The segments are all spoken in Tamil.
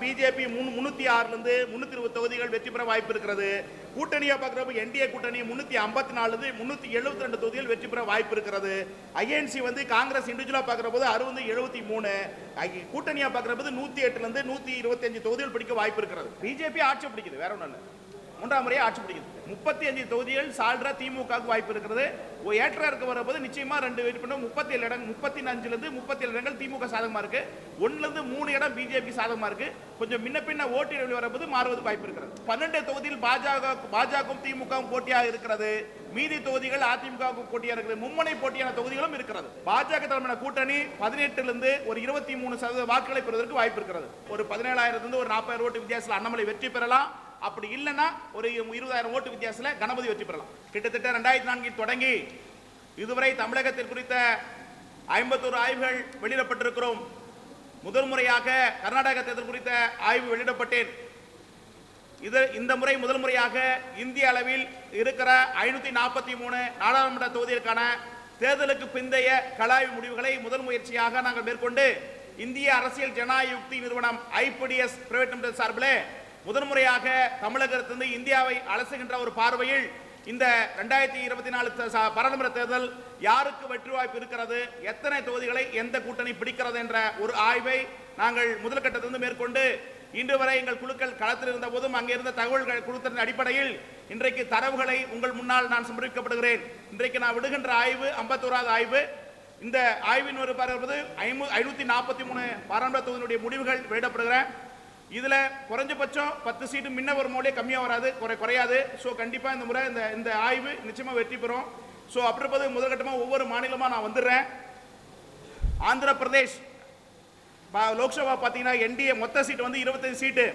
பிஜேபி முன்னூத்தி ஆறுலேருந்து முன்னூத்தி இருபது தொகுதிகள் வெற்றி பெற வாய்ப்பு இருக்கிறது. கூட்டணியா பார்க்குறப்ப என்டிஏ கூட்டணி முன்னூத்தி ஐம்பத்தி நாலுலேருந்து முன்னூத்தி எழுபத்தி ரெண்டு தொகுதிகள் வெற்றி பெற வாய்ப்பு இருக்கிறது. ஐஎன்சி வந்து காங்கிரஸ் இண்டிவிஜுவலா பார்க்குற போது அறுபது எழுபத்தி மூணு கூட்டணியா பார்க்குற போது நூத்தி எட்டுல இருந்து நூத்தி இருபத்தி அஞ்சு தொகுதிகள் பிடிக்க வாய்ப்பு இருக்கிறது. பிஜேபி ஆட்சி பிடிக்குது வேற ஒன்று மூன்றாம் முறையை ஆட்சி பிடிக்குது. முப்பத்தி அஞ்சு தொகுதிகள் சால்ரா திமுகவுக்கு வாய்ப்பு இருக்கிறது. ஓ ஏற்ற இருக்க வரும்போது நிச்சயமா ரெண்டு வெற்றி பண்ண முப்பத்தி ஏழு இடம் முப்பத்தி அஞ்சுல இருந்து முப்பத்தி ஏழு இடங்கள் திமுக சாதகமா இருக்கு. ஒண்ணுல இருந்து மூணு இடம் பிஜேபி சாதகமா இருக்கு. கொஞ்சம் முன்ன பின்ன ஓட்டு இடைவெளி வரும்போது மாறுவது வாய்ப்பு இருக்கிறது. பன்னெண்டு தொகுதியில் பாஜக பாஜகவும் திமுகவும் போட்டியாக இருக்கிறது. மீதி தொகுதிகள் அதிமுகவுக்கு போட்டியாக இருக்கிறது மும்முனை போட்டியான தொகுதிகளும் இருக்கிறது. பாஜக தலைமையான கூட்டணி பதினெட்டுல இருந்து ஒரு இருபத்தி மூணு சதவீத வாக்குகளை பெறுவதற்கு வாய்ப்பு இருக்கிறது. ஒரு பதினேழாயிரத்துல இருந்து ஒரு நாற்பதாயிரம் ஓட்டு வித்தியாசத்தில் அண்ணாமலை வெற்றி பெறலாம். அப்படி இல்லைன்னா ஒரு இருபதாயிரம் ஓட்டு வித்தியாசத்தில் கணபதி வெற்றி பெறலாம். கிட்டத்தட்ட ரெண்டாயிரத்தி நான்கில் தொடங்கி இதுவரை தமிழகத்தில் குறித்த ஐம்பத்தோரு ஆய்வுகள் வெளியிடப்பட்டிருக்கிறோம். முதல் முறையாக கர்நாடக தேர்தல் குறித்த ஆய்வு வெளியிடப்பட்டேன். இது இந்த முறை முதல் முறையாக இந்திய அளவில் இருக்கிற ஐநூத்தி நாற்பத்தி மூணு நாடாளுமன்ற தொகுதிகளுக்கான தேர்தலுக்கு பிந்தைய கலாய்வு முடிவுகளை முதல் முயற்சியாக நாங்கள் மேற்கொண்டு இந்திய அரசியல் ஜனநாயக யுக்தி நிறுவனம் ஐபிடிஎஸ் பிரைவேட் லிமிடெட் சார்பில் முதன்முறையாக தமிழகத்திலிருந்து இந்தியாவை அலசுகின்ற ஒரு பார்வையில் இந்த ரெண்டாயிரத்தி இருபத்தி நாலு பாராளுமன்ற தேர்தல் யாருக்கு வெற்றி வாய்ப்பு இருக்கிறது? எத்தனை தொகுதிகளை எந்த கூட்டணி பிடிக்கிறது என்ற ஒரு ஆய்வை நாங்கள் முதல்கட்டத்திலிருந்து மேற்கொண்டு இன்று வரை எங்கள் குழுக்கள் களத்தில் இருந்த போதும் அங்கே இருந்த தகவல்கள் கொடுத்ததன் அடிப்படையில் இன்றைக்கு தரவுகளை உங்கள் முன்னால் நான் சமர்ப்பிக்கப்படுகிறேன். இன்றைக்கு நான் விடுகின்ற ஆய்வு ஐம்பத்தோராவது ஆய்வு. இந்த ஆய்வின் ஒரு பார்ப்பது ஐநூத்தி நாற்பத்தி மூணு பாராளுமன்ற தொகுதியினுடைய முடிவுகள் வெளியிடப்படுகிறேன் இதுல குறைஞ்சபட்சம் பத்து சீட்டு முன்ன ஒரு மோலே கம்மியா வராது குறை குறையாது. ஸோ கண்டிப்பா இந்த முறை இந்த இந்த ஆய்வு நிச்சயமா வெற்றி பெறும். ஸோ அப்படி இருப்பது முதற்கட்டமா ஒவ்வொரு மாநிலமா நான் வந்துடுறேன். ஆந்திர பிரதேஷ் பா- லோக்சபா பார்த்தீங்கன்னா என்டிஏ மொத்த சீட் வந்து இருபத்தஞ்சு சீட்டு.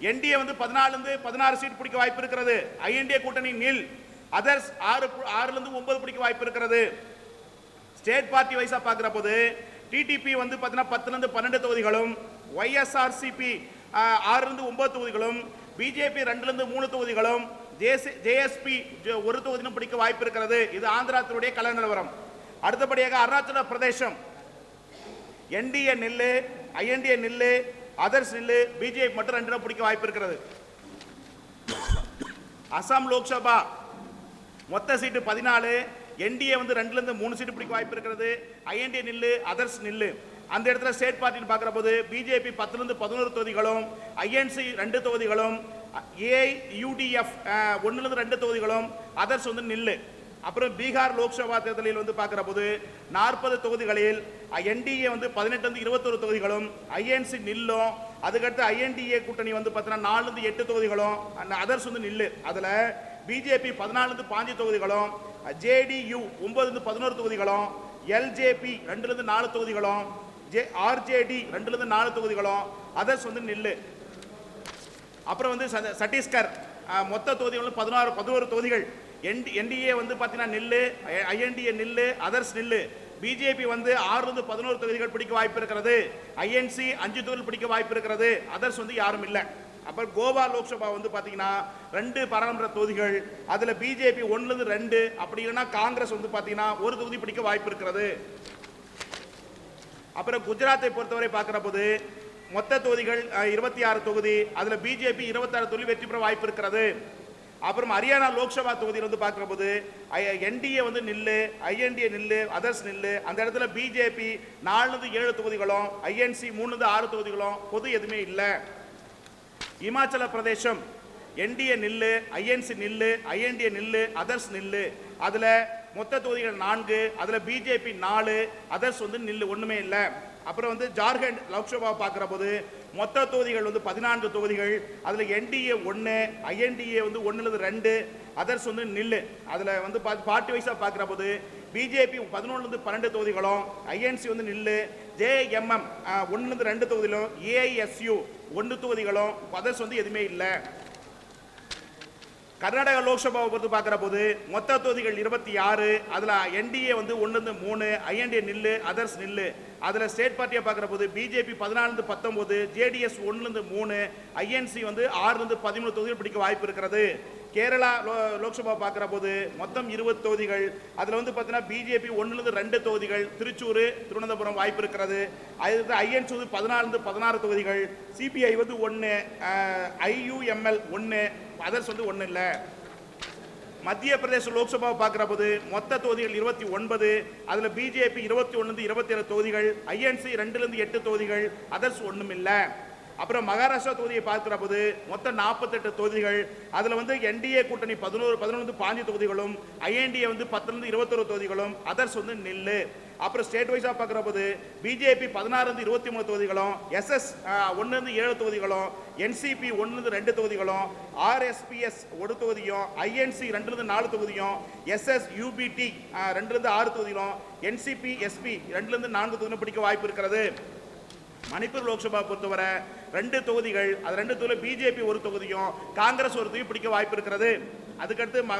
என்டிஏ வந்து பதினாலுலேருந்து பதினாறு சீட் பிடிக்க வாய்ப்பு இருக்கிறது. ஐஎன்டிஏ கூட்டணி நில். அதர்ஸ் ஆறு ஆறுலேருந்து ஒன்பது பிடிக்க வாய்ப்பு இருக்கிறது. ஸ்டேட் பார்ட்டி வைஸா பார்க்குற போது டிடிபி வந்து பார்த்தீங்கன்னா பத்துலேருந்து பன்னெண்டு தொகுதிகளும் ஒய்எஸ்ஆர்சிபி ஆறுலேருந்து ஒன்பது தொகுதிகளும் பிஜேபி ரெண்டுலேருந்து மூணு தொகுதிகளும் ஜேஎஸ்பி ஒரு தொகுதியும் பிடிக்க வாய்ப்பு இருக்கிறது. இது ஆந்திராத்தினுடைய கல நிலவரம். அடுத்தபடியாக அருணாச்சல பிரதேசம். என்டிஏ நெல்லு ஐஎன்டிஏ நெல்லு அதர்ஸ் நெல்லு பிஜேபி மட்டும் ரெண்டு பிடிக்க வாய்ப்பு இருக்கிறது. அசாம் லோக்சபா மொத்த சீட்டு பதினாலு. என்டிஏ வந்து ரெண்டுலேருந்து மூணு சீட்டு பிடிக்க வாய்ப்பு இருக்கிறது. ஐஎன்டிஏ நில்லு அதர்ஸ் நில்லு. அந்த இடத்துல ஸ்டேட் பார்ட்டின்னு பார்க்குற போது பிஜேபி பத்துலேருந்து பதினோரு தொகுதிகளும் ஐஎன்சி ரெண்டு தொகுதிகளும் ஏஐ யூடிஎஃப் ஒன்றுலேருந்து ரெண்டு தொகுதிகளும் அதர்ஸ் வந்து நில்லு. அப்புறம் பீகார் லோக்சபா தேர்தலில் வந்து பார்க்குற போது நாற்பது தொகுதிகளில் என்டிஏ வந்து பதினெட்டுலேருந்து இருபத்தொரு தொகுதிகளும் ஐஎன்சி நில்லும். அதுக்கடுத்து ஐஎன்டிஏ கூட்டணி வந்து பார்த்தீங்கன்னா நாலுலேருந்து எட்டு தொகுதிகளும் அதர்ஸ் வந்து நில்லு. அதில் பிஜேபி பதினாலுலேருந்து பாஞ்சு தொகுதிகளும் ஜேடியு ஒன்பதுலேருந்து பதினோரு தொகுதிகளும் எல்ஜேபி ரெண்டுலேருந்து நாலு தொகுதிகளும் ஜே ஆர்ஜேடி ரெண்டுலேருந்து நாலு தொகுதிகளும். அதர்ஸ் வந்து நில்லு. அப்புறம் வந்து சட்டீஸ்கர் மொத்த தொகுதிகளும் பதினாறு பதினோரு தொகுதிகள். என் என்டிஏ வந்து பார்த்தீங்கன்னா நில்லு ஐஎன்டிஏ நில்லு அதர்ஸ் நில்லு. பிஜேபி வந்து ஆறுலேருந்து பதினோரு தொகுதிகள் பிடிக்க வாய்ப்பு இருக்கிறது. ஐஎன்சி அஞ்சு தொகுதிகள் பிடிக்க வாய்ப்பு இருக்கிறது. அதர்ஸ் வந்து யாரும் இல்லை. அப்புறம் கோவா லோக்சபா வந்து பார்த்தீங்கன்னா ரெண்டு பாராளுமன்ற தொகுதிகள். அதில் பிஜேபி ஒன்றுலேருந்து ரெண்டு. அப்படி இல்லைன்னா காங்கிரஸ் வந்து பார்த்தீங்கன்னா ஒரு தொகுதி பிடிக்க வாய்ப்பு இருக்கிறது. அப்புறம் குஜராத்தை பொறுத்தவரை பார்க்குற போது மொத்த தொகுதிகள் இருபத்தி ஆறு தொகுதி அதில் பிஜேபி இருபத்தாறு தொகுதி வெற்றி பெற வாய்ப்பு இருக்கிறது. அப்புறம் ஹரியானா லோக்சபா தொகுதியில் வந்து பார்க்குற போது என்டிஏ வந்து நில்லு ஐஎன்டிஏ நில்லு அதர்ஸ் நில்லு அந்த இடத்துல பிஜேபி நாலுலேருந்து ஏழு தொகுதிகளும் ஐஎன்சி மூணுலேருந்து ஆறு தொகுதிகளும் பொது எதுவுமே இல்லை. இமாச்சல பிரதேசம் என்டிஏ நில்லு ஐஎன்சி நில்லு ஐஎன்டிஏ நில்லு அதர்ஸ் நில்லு. அதில் மொத்த தொகுதிகள் நான்கு அதில் பிஜேபி நாலு அதர்ஸ் வந்து நில்லு ஒன்றுமே இல்லை. அப்புறம் வந்து ஜார்க்கண்ட் லோக்சபா பார்க்குற போது மொத்த தொகுதிகள் வந்து பதினான்கு தொகுதிகள் அதில் என்டிஏ ஒன்று ஐஎன்டிஏ வந்து ஒன்றுலேருந்து ரெண்டு அதர்ஸ் வந்து நில்லு. அதில் வந்து பார்ட்டி வைஸாக பார்க்குற போது பிஜேபி பதினொன்றுலேருந்து பன்னெண்டு தொகுதிகளும் ஐஎன்சி வந்து நில்லு ஜேஎம்எம் ஒன்றுலேருந்து ரெண்டு தொகுதிகளும் ஏஐஎஸ்யூ ஒன்று தொகுதிகளும் அதர்ஸ் வந்து எதுவுமே இல்லை. கர்நாடக லோக்சபாவை பொறுத்து பார்க்குற போது மொத்த தொகுதிகள் இருபத்தி ஆறு அதில் என்டிஏ வந்து ஒன்றுலேருந்து மூணு ஐஎன்டிஏ நில்லு அதர்ஸ் நில்லு. அதில் ஸ்டேட் பார்ட்டியை பார்க்குற போது பிஜேபி பதினாலுலேருந்து பத்தொம்போது ஜேடிஎஸ் ஒன்றுலேருந்து மூணு ஐஎன்சி வந்து ஆறுலேருந்து பதிமூணு தொகுதிகள் பிடிக்க வாய்ப்பு இருக்கிறது. கேரளா லோ லோக்சபா பார்க்குற போது மொத்தம் இருபது தொகுதிகள். அதில் வந்து பார்த்தீங்கன்னா பிஜேபி ஒன்றுலேருந்து ரெண்டு தொகுதிகள் திருச்சூர் திருவனந்தபுரம் வாய்ப்பு இருக்கிறது. அது ஐஎன்சி வந்து பதினாலுலேருந்து பதினாறு தொகுதிகள் சிபிஐ வந்து ஒன்று ஐயுஎம்எல் ஒன்று அதர்ஸ் வந்து ஒன்றும் இல்லை. மத்திய பிரதேச லோக்சபாவை பார்க்குற போது மொத்த தொகுதிகள் இருபத்தி ஒன்பது அதில் பிஜேபி இருபத்தி ஒன்று இருபத்தி ஏழு தொகுதிகள் ஐஎன்சி ரெண்டுலேருந்து எட்டு தொகுதிகள் அதர்ஸ் ஒன்றும் இல்லை. அப்புறம் மகாராஷ்டிரா தொகுதியை பார்க்குற போது மொத்தம் நாற்பத்தெட்டு தொகுதிகள் அதில் வந்து என்டிஏ கூட்டணி பதினோரு பதினொன்று பாஞ்சு தொகுதிகளும் ஐஎன்டிஏ வந்து பத்துலேருந்து இருபத்தொரு தொகுதிகளும் அதர்ஸ் வந்து நில்லு. அப்புறம் ஸ்டேட் வைஸாக பார்க்குற போது பிஜேபி பதினாறுலேருந்து இருபத்தி மூணு தொகுதிகளும் எஸ்எஸ் ஒன்றுலேருந்து ஏழு தொகுதிகளும் என்சிபி ஒன்றுலேருந்து ரெண்டு தொகுதிகளும் ஆர்எஸ்பிஎஸ் ஒரு தொகுதியும் ஐஎன்சி ரெண்டுலேருந்து நாலு தொகுதியும் எஸ்எஸ் யூபிடி ரெண்டுலேருந்து ஆறு தொகுதிகளும் என்சிபி எஸ்பி ரெண்டுலேருந்து நான்கு தொகுதிகளும் பிடிக்க வாய்ப்பு இருக்கிறது. மணிப்பூர் லோக்சபா பொறுத்தவரை ரெண்டு தொகுதிகள் அது ரெண்டு தொகுதியில் பிஜேபி ஒரு தொகுதியும் காங்கிரஸ் ஒரு தொகுதியும் பிடிக்க வாய்ப்பு இருக்கிறது. அதுக்கடுத்து ம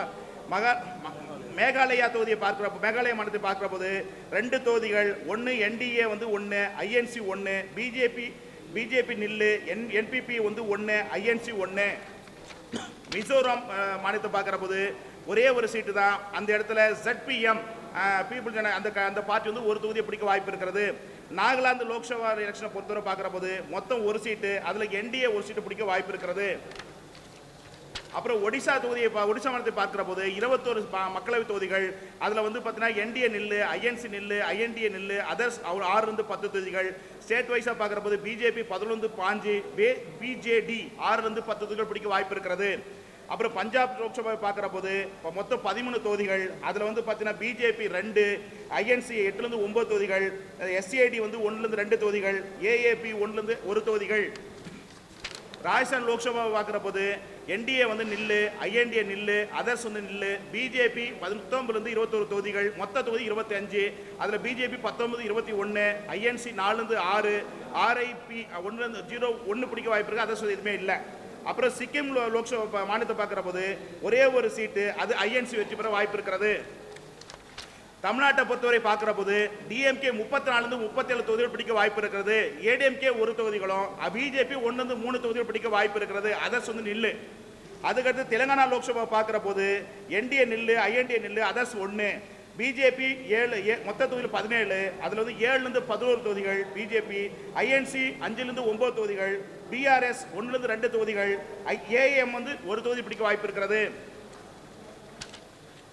மகா ம- மேகாலயா தொகுதியை பார்க்குற மேகாலயா மாநிலத்தை பார்க்குற போது ரெண்டு தொகுதிகள் ஒன்று என்டிஏ வந்து ஒன்று ஐஎன்சி ஒன்று பிஜேபி பிஜேபி நில்லு என் என்பிபி வந்து ஒன்று ஐஎன்சி ஒன்று மிசோரம் மாநிலத்தை பார்க்குற போது ஒரே ஒரு சீட்டு தான். அந்த இடத்துல ஜெட்பிஎம் பீப்புள் ஜன அந்த க- அந்த பார்ட்டி வந்து ஒரு தொகுதியை பிடிக்க வாய்ப்பு இருக்கிறது. நாகாலாந்து லோக்சபா எலெக்ஷனை பொறுத்தவரை பார்க்குற போது மொத்தம் ஒரு சீட்டு அதில் என்டிஏ ஒரு சீட்டு பிடிக்க வாய்ப்பு இருக்கிறது. அப்புறம் ஒடிசா தொகுதியை ஒடிசா மாநிலத்தை பார்க்குற போது இருபத்தோரு மக்களவை தொகுதிகள் அதில் வந்து பார்த்தீங்கன்னா என்டிஏ நில்லு ஐஎன்சி நில்லு ஐஎன்டிஏ நில்லு அதர்ஸ் அவர் ஆறுலேருந்து பத்து தொகுதிகள். ஸ்டேட் வைஸாக பார்க்குற போது பிஜேபி பதினொன்று பாஞ்சு பே பிஜேடி ஆறுலேருந்து பத்து தொகுதிகள் பிடிக்க வாய்ப்பு இருக்கிறது. அப்புறம் பஞ்சாப் லோக்சபா பார்க்குற போது இப்போ மொத்தம் பதிமூணு தொகுதிகள். அதில் வந்து பார்த்தீங்கன்னா பிஜேபி ரெண்டு ஐஎன்சி எட்டுலேருந்து ஒன்பது தொகுதிகள் எஸ்சிஐடி வந்து ஒன்றுலேருந்து ரெண்டு தொகுதிகள் ஏஏபி ஒன்றுலேருந்து ஒரு தொகுதிகள். ராஜஸ்தான் லோக்சபா பார்க்குற போது என்டிஏ வந்து நில்லு ஐஎன்டிஏ நில்லு அதர்ஸ் வந்து நில்லு பிஜேபி பத்தொன்பதுலேருந்து இருபத்தொரு தொகுதிகள் மொத்த தொகுதி இருபத்தி அஞ்சு அதில் பிஜேபி பத்தொன்பது இருபத்தி ஒன்று ஐஎன்சி நாலுலேருந்து ஆறு ஆர்ஐபி ஒன்றுலேருந்து ஜீரோ ஒன்று பிடிக்க வாய்ப்பு இருக்குது அதர்ஸ் எதுவுமே இல்லை. அப்புறம் சிக்கிம் லோக்சபா மாநிலத்தை பார்க்குற போது ஒரே ஒரு சீட்டு அது ஐஎன்சி வெற்றி பெற வாய்ப்பு இருக்கிறது. தமிழ்நாட்டை பொறுத்தவரை பார்க்குற போது டிஎம்கே முப்பத்தி நாலுலேருந்து முப்பத்தேழு தொகுதிகள் பிடிக்க வாய்ப்பு இருக்கிறது. ஏடிஎம்கே ஒரு தொகுதிகளும் பிஜேபி ஒன்றுலேருந்து மூணு தொகுதிகள் பிடிக்க வாய்ப்பு இருக்கிறது. அதர்ஸ் வந்து நில்லு. அதுக்கடுத்து தெலுங்கானா லோக்சபா பார்க்குற போது என்டிஏ நில்லு ஐஎன்டிஏ நில்லு அதர்ஸ் ஒன்று பிஜேபி ஏழு ஏ மொத்த தொகுதியில் பதினேழு. அதில் வந்து ஏழுலேருந்து பதினோரு தொகுதிகள் பிஜேபி ஐஎன்சி அஞ்சுலேருந்து ஒம்பது தொகுதிகள் பிஆர்எஸ் ஒன்றுலேருந்து ரெண்டு தொகுதிகள் ஏஎம் வந்து ஒரு தொகுதி பிடிக்க வாய்ப்பு இருக்கிறது.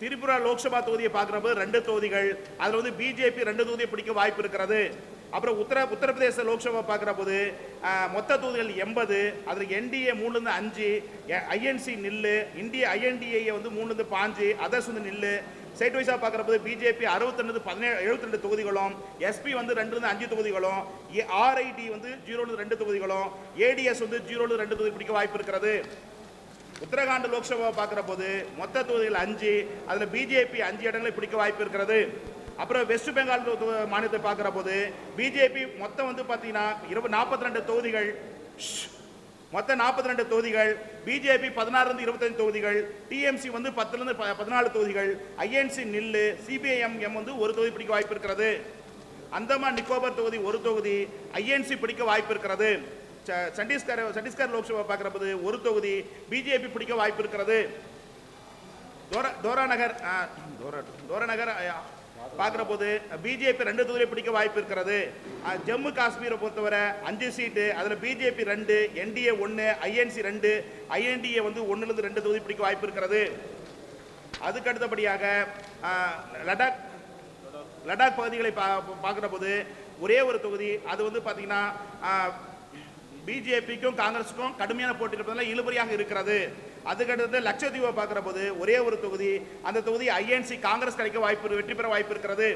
திரிபுரா லோக்சபா தொகுதியை பார்க்குறப்ப ரெண்டு தொகுதிகள் அதில் வந்து பிஜேபி ரெண்டு தொகுதியை பிடிக்க வாய்ப்பு இருக்கிறது. அப்புறம் உத்தர உத்தரப்பிரதேச லோக்சபா பார்க்குற போது மொத்த தொகுதிகள் எண்பது அதில் என்டிஏ மூணுலேருந்து அஞ்சு ஐஎன்சி நில்லு இந்திய ஐஎன்டிஏ வந்து மூணுலேருந்து பாஞ்சு அதர்ஸ் வந்து நில்லு. ஸ்டேட் வைஸாக பார்க்குற போது பிஜேபி அறுபத்தெண்டு பதினேழு எழுபத்தி ரெண்டு தொகுதிகளும் எஸ்பி வந்து ரெண்டுலேருந்து அஞ்சு தொகுதிகளும் ஆர்ஐடி வந்து ஜீரோலேருந்து ரெண்டு தொகுதிகளும் ஏடிஎஸ் வந்து ஜீரோலேருந்து ரெண்டு தொகுதி பிடிக்க வாய்ப்பு இருக்கிறது. உத்தரகாண்ட் லோக்சபா பார்க்குற போது மொத்த தொகுதிகள் அஞ்சு அதில் பிஜேபி அஞ்சு இடங்களை பிடிக்க வாய்ப்பு இருக்கிறது. அப்புறம் வெஸ்ட் பெங்கால் மாநிலத்தை பார்க்குற போது பிஜேபி மொத்தம் வந்து பார்த்தீங்கன்னா இருபது நாற்பத்தி ரெண்டு தொகுதிகள் மொத்தம் நாற்பத்தி ரெண்டு தொகுதிகள் பிஜேபி பதினாறுலேருந்து இருபத்தஞ்சு தொகுதிகள். டிஎம்சி வந்து பத்துலேருந்து ப- பதினாலு தொகுதிகள். ஐஎன்சி நில்லு சிபிஐஎம் எம் வந்து ஒரு தொகுதி பிடிக்க வாய்ப்பு இருக்கிறது. அந்தமான் நிக்கோபர் தொகுதி ஒரு தொகுதி. ஐஎன்சி பிடிக்க வாய்ப்பு இருக்கிறது. ச- சண்டீஸ்கர் லோக்சபா பார்க்குற போது ஒரு தொகுதி பிஜேபி பிடிக்க வாய்ப்பு இருக்கிறது. தோரா தோரா நகர் தோரா நகர் பார்க்குற போது பிஜேபி ரெண்டு தொகுதியை பிடிக்க வாய்ப்பு இருக்கிறது. ஜம்மு காஷ்மீரை பொறுத்தவரை அஞ்சு சீட்டு அதில் பிஜேபி ரெண்டு என்டிஏ ஒன்று ஐஎன்சி ரெண்டு ஐஎன்டிஏ வந்து ஒன்றுலேருந்து ரெண்டு தொகுதி பிடிக்க வாய்ப்பு இருக்கிறது. அதுக்கு அடுத்தபடியாக லடாக் லடாக் பகுதிகளை பா பார்க்குற போது ஒரே ஒரு தொகுதி அது வந்து பார்த்தீங்கன்னா பிஜேபிக்கும் காங்கிரஸுக்கும் கடுமையான போட்டி இருப்பதால் இழுபறியாக இருக்கிறது. அதுக்கடுத்து லட்சத்தீவை பார்க்குற போது ஒரே ஒரு தொகுதி அந்த தொகுதி ஐஎன்சி காங்கிரஸ் கிடைக்க வாய்ப்பு வெற்றி பெற வாய்ப்பு இருக்கிறது.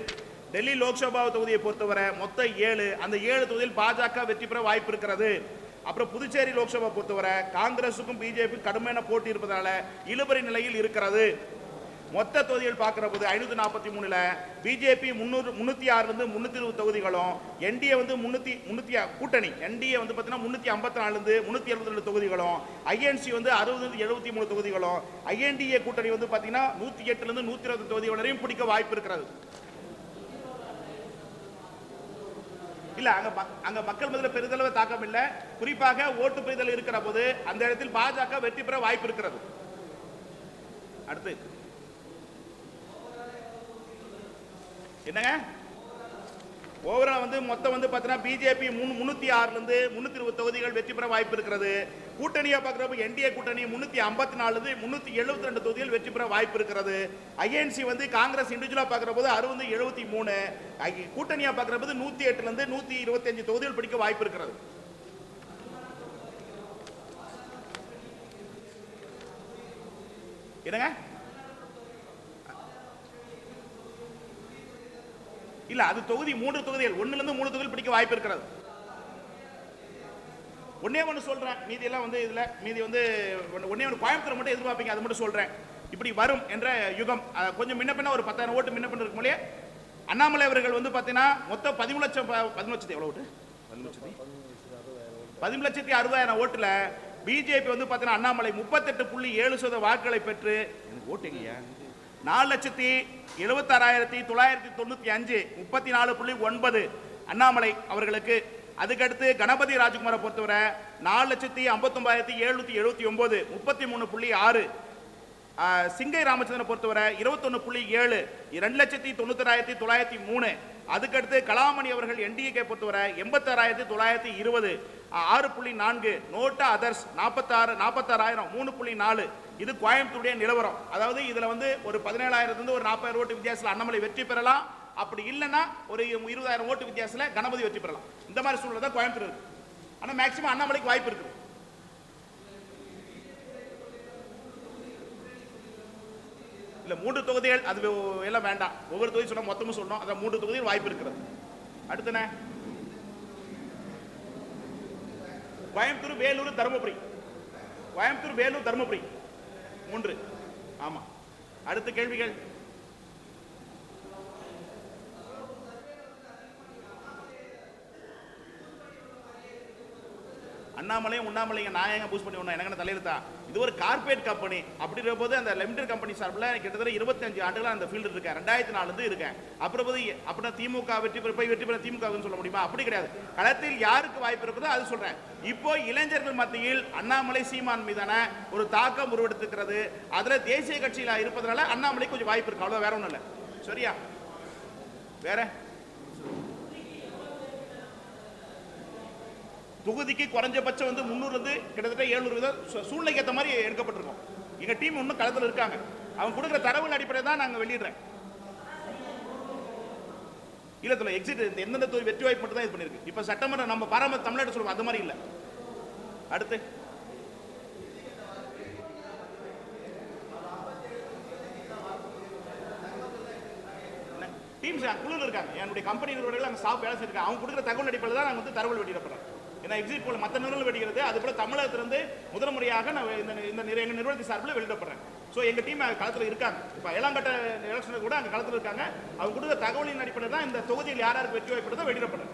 டெல்லி லோக்சபா தொகுதியை பொறுத்தவரை மொத்தம் ஏழு அந்த ஏழு தொகுதியில் பாஜக வெற்றி பெற வாய்ப்பு இருக்கிறது. அப்புறம் புதுச்சேரி லோக்சபா பொறுத்தவரை காங்கிரஸுக்கும் பிஜேபி கடுமையான போட்டி இருப்பதனால இழுபறி நிலையில் இருக்கிறது. மொத்த தொகுதிகள் பார்க்குற போது ஐநூற்றி நாற்பத்தி மூணில் பிஜேபி முந்நூறு முந்நூற்றி ஆறுலேருந்து முந்நூற்றி இருபது தொகுதிகளும் என்டிஏ வந்து முந்நூற்றி முந்நூற்றி கூட்டணி என்டிஏ வந்து பார்த்தீங்கன்னா முந்நூற்றி ஐம்பத்தி நாலுலேருந்து முந்நூற்றி எழுபத்தி ரெண்டு தொகுதிகளும் ஐஎன்சி வந்து அறுபதுலேருந்து எழுபத்தி மூணு தொகுதிகளும் ஐஎன்டிஏ கூட்டணி வந்து பார்த்தீங்கன்னா நூற்றி எட்டுலேருந்து நூற்றி இருபது தொகுதிகள் வரையும் பிடிக்க வாய்ப்பு இருக்கிறது. இல்ல அங்க மக்- அங்க மக்கள் மத்தியில் பெரிதளவு தாக்கம் இல்லை. குறிப்பாக ஓட்டு பெறுதல் இருக்கிற போது அந்த இடத்தில் பாஜக வெற்றி பெற வாய்ப்பு இருக்கிறது. அடுத்து என்னங்க? ஓவரால் வந்து மொத்தம் வந்து பார்த்தீங்கன்னா பிஜேபி மூணு முந்நூற்றி ஆறுலேருந்து முந்நூற்றி இருபது தொகுதிகள் வெற்றி பெற வாய்ப்பு இருக்கிறது. கூட்டணியாக பார்க்குறப்ப என்டிஏ கூட்டணி முந்நூற்றி ஐம்பத்தி நாலுலேருந்து முந்நூற்றி எழுபத்தி ரெண்டு தொகுதிகள் வெற்றி பெற வாய்ப்பு இருக்கிறது. ஐஎன்சி வந்து காங்கிரஸ் இண்டிவிஜுவலாக பார்க்குற போது அறுபது எழுபத்தி மூணு கூட்டணியாக பார்க்குற போது நூற்றி எட்டுலேருந்து நூற்றி இருபத்தஞ்சு தொகுதிகள் பிடிக்க வாய்ப்பு இருக்கிறது. என்னங்க? இல்ல அது தொகுதி மூன்று தொகுதிகள். ஒண்ணுல இருந்து மூணு தொகுதிகள் பிடிக்க வாய்ப்பு இருக்கிறது. ஒன்னே ஒன்று சொல்றேன். மீதி எல்லாம் வந்து இதுல மீதி வந்து ஒன்னே ஒன்று கோயம்புத்தூர் மட்டும் எதிர்பார்ப்பீங்க அது மட்டும் சொல்றேன். இப்படி வரும் என்ற யுகம். கொஞ்சம் முன்ன பின்ன ஒரு பத்தாயிரம் ஓட்டு முன்ன பின்ன இருக்கும் அண்ணாமலை அவர்கள் வந்து பார்த்தீங்கன்னா மொத்தம் பதிமூணு லட்சம் ப- பதிமூணு லட்சத்தி எவ்வளோ ஓட்டு? பதிமூணு லட்சத்தி? பதிமூணு லட்சத்தி அறுபதாயிரம் ஓட்டுல பிஜேபி வந்து பார்த்தீங்கன்னா அண்ணாமலை முப்பத்தெட்டு புள்ளி ஏழு சதவீத வாக்குகளை பெற்று எனக்கு ஓட்டுங்கய்யா நாலு லட்சத்தி எழுபத்தாறாயிரத்தி தொள்ளாயிரத்தி தொண்ணூத்தி அஞ்சு முப்பத்தி நாலு புள்ளி ஒன்பது அண்ணாமலை அவர்களுக்கு. அதுக்கடுத்து கணபதி ராஜ்குமாரை பொறுத்தவரை நாலு லட்சத்தி ஐம்பத்தொம்பதாயிரத்தி எழுநூற்றி எழுபத்தி ஒம்பது முப்பத்தி மூணு புள்ளி ஆறு. சிங்கை ராமச்சந்திரனை பொறுத்தவரை இருபத்தொன்னு புள்ளி ஏழு ரெண்டு லட்சத்தி தொண்ணூத்தராயிரத்தி தொள்ளாயிரத்தி மூணு. அதுக்கடுத்து கலாமணி அவர்கள் என்டிஏ பொறுத்தவரை எண்பத்தாறாயிரத்தி தொள்ளாயிரத்தி இருபது ஆறு புள்ளி நான்கு நோட்டா அதர்ஸ் நாற்பத்தாறு நாற்பத்தாறாயிரம் மூணு புள்ளி நாலு. இது கோயம்புத்தூருடைய நிலவரம். அதாவது இதில் வந்து ஒரு பதினேழாயிரத்துலேருந்து ஒரு நாற்பதாயிரம் ஓட்டு வித்தியாசத்தில் அண்ணாமலை வெற்றி பெறலாம். அப்படி இல்லைன்னா ஒரு இருபதாயிரம் ஓட்டு வித்தியாசத்தில் கணபதி வெற்றி பெறலாம். இந்த மாதிரி சூழ்நிலை தான் கோயம்புத்தூர் இருக்குது ஆனால் மேக்சிமம் அண்ணாமலைக்கு வாய்ப்பு இருக்குது. இல்லை மூன்று தொகுதிகள் அது எல்லாம் வேண்டாம். ஒவ்வொரு தொகுதி சொன்னால் மொத்தமும் சொல்லணும். அதான் மூன்று தொகுதியில் வாய்ப்பு இருக்கிறது. அடுத்தன கோயம்புத்தூர் வேலூர் தருமபுரி. கோயம்புத்தூர் வேலூர் தருமபுரி. மூன்று. ஆமாம் அடுத்த கேள்விகள்? அண்ணாமலையும் உண்ணாமலைங்க நான் ஏங்க பூஸ் பண்ணி ஒண்ணா எனக்கு தலையெழுத்தா? இது ஒரு கார்பரேட் கம்பெனி அப்படிங்கிற போது அந்த லிமிடெட் கம்பெனி சார்பில் கிட்டத்தட்ட இருபத்தஞ்சு ஆண்டுகளாக அந்த ஃபீல்டு இருக்கேன். ரெண்டாயிரத்தி நாலுலேருந்து இருக்கேன். அப்புறம் போது அப்புறம் திமுக வெற்றி பெற போய் வெற்றி பெற திமுகவுன்னு சொல்ல முடியுமா? அப்படி கிடையாது. களத்தில் யாருக்கு வாய்ப்பு இருக்குதோ அது சொல்றேன். இப்போ இளைஞர்கள் மத்தியில் அண்ணாமலை சீமான் மீதான ஒரு தாக்கம் உருவெடுத்துக்கிறது. அதில் தேசிய கட்சியில இருப்பதனால அண்ணாமலை கொஞ்சம் வாய்ப்பு இருக்கு. அவ்வளோ வேற ஒன்றும் இல்லை. சரியா? வேற? தொகுதிக்கு குறைஞ்சபட்சம் வந்து முந்நூறுலேருந்து கிட்டத்தட்ட எழுநூறு வீதம் சூழ்நிலைக்கு ஏற்ற மாதிரி எடுக்கப்பட்டிருக்கோம். எங்கள் டீம் இன்னும் களத்தில் இருக்காங்க. அவங்க கொடுக்குற தரவுகள் அடிப்படையில் தான் நாங்கள் வெளியிடுறேன். இல்லை இல்லத்துல எக்ஸிட் எந்தெந்த தொகுதி வெற்றி வாய்ப்பு மட்டும் தான் இது பண்ணியிருக்கு. இப்போ சட்டமன்ற நம்ம பாரம்பரிய தமிழ்நாடு சொல்லுவோம் அது மாதிரி இல்லை. அடுத்து. டீம்ஸ் குழுவில் இருக்காங்க. என்னுடைய கம்பெனி நிறுவனங்கள் அங்கே ஸ்டாஃப் வேலை செய்யிருக்காங்க அவங்க கொடுக்குற தகவல் அடிப்படையில் தான் நாங்கள் வந்து தகவல் வெளியிடப்படுறோம். ஏன்னா எக்ஸிட் போல் மற்ற நிறுவனம் வெடிக்கிறது அது போல தமிழகத்திலிருந்து முதல் முறையாக நான் இந்த இந்த எங்கள் எங்க நிறுவனத்தின் சார்பில் வெளியிடப்படுறேன். ஸோ எங்கள் டீம் களத்தில் இருக்காங்க. இப்போ ஏழாங்கட்ட எலெக்ஷனில் கூட அங்கே களத்தில் இருக்காங்க. அவங்க கொடுத்த தகவலின் அடிப்படையில் தான் இந்த தொகுதியில் யார் யாருக்கு வெற்றி வாய்ப்பு வெளியிடப்படுறேன்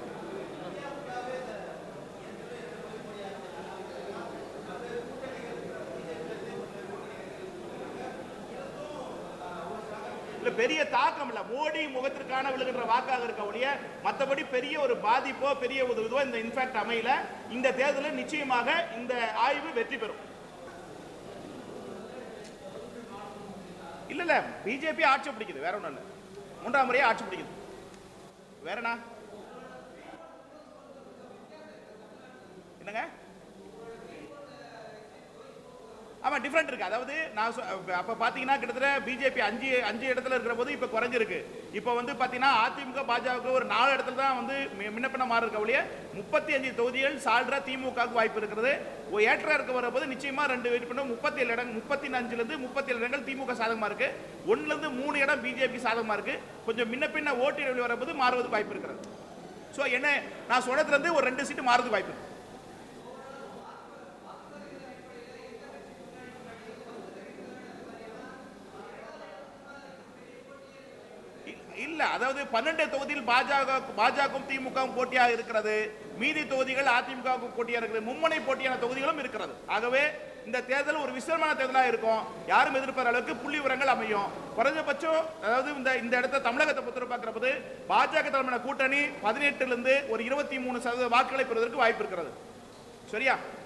இல்ல பெரிய தாக்கம் இல்லை. மோடி முகத்திற்கான விழுகின்ற வாக்காக இருக்க ஒழிய மற்றபடி பெரிய ஒரு பாதிப்போ பெரிய ஒரு இதுவோ இந்த இன்ஃபேக்ட் அமையல. இந்த தேர்தலில் நிச்சயமாக இந்த ஆய்வு வெற்றி பெறும். இல்ல இல்ல பிஜேபி ஆட்சி பிடிக்குது. வேற ஒண்ணும் இல்ல. மூன்றாம் முறையே ஆட்சி பிடிக்குது. வேறனா என்னங்க? ஆமாம் டிஃப்ரெண்ட் இருக்குது அதாவது நான் அப்போ பார்த்தீங்கன்னா கிட்டத்தட்ட பிஜேபி அஞ்சு அஞ்சு இடத்துல இருக்கிற போது இப்போ குறைஞ்சிருக்கு. இப்போ வந்து பார்த்தீங்கன்னா அதிமுக பாஜக ஒரு நாலு இடத்துல தான் வந்து முன்னப்பின மாறி இருக்க ஒழிய முப்பத்தி அஞ்சு தொகுதிகள் சால்ரா திமுகவுக்கு வாய்ப்பு இருக்கிறது. ஒரு ஏற்ற இருக்க வரும்போது நிச்சயமாக ரெண்டு வெற்றி பண்ண முப்பத்தி ஏழு இடம் முப்பத்தி அஞ்சுலேருந்து முப்பத்தி ஏழு இடங்கள் திமுக சாதகமாக இருக்கு. ஒன்றுலேருந்து மூணு இடம் பிஜேபி சாதகமாக இருக்குது கொஞ்சம் முன்ன பின்ன ஓட்டு இடைவெளி வரும்போது மாறுவதுக்கு வாய்ப்பு இருக்கிறது. ஸோ என்ன நான் சொன்னதுலேருந்து ஒரு ரெண்டு சீட்டு மாறுறதுக்கு வாய்ப்பு இருக்குது இல்ல அதாவது பன்னெண்டு தொகுதியில் பாஜக பாஜகவும் திமுகவும் போட்டியாக இருக்கிறது மீதி தொகுதிகள் அதிமுகவுக்கும் போட்டியாக இருக்கிறது மும்முனை போட்டியான தொகுதிகளும் இருக்கிறது. ஆகவே இந்த தேர்தல் ஒரு விசிரமான தேர்தலாக இருக்கும். யாரும் எதிர்பார்த்த அளவுக்கு புள்ளி விவரங்கள் அமையும். குறைஞ்சபட்சம் அதாவது இந்த இந்த இடத்த தமிழகத்தை பொறுத்த பார்க்கிறப்பது பாஜக தலைமையான கூட்டணி பதினெட்டுல இருந்து ஒரு இருபத்தி மூணு சதவீத வாக்குகளை பெறுவதற்கு வாய்ப்பு இருக்கிறது. சரியா?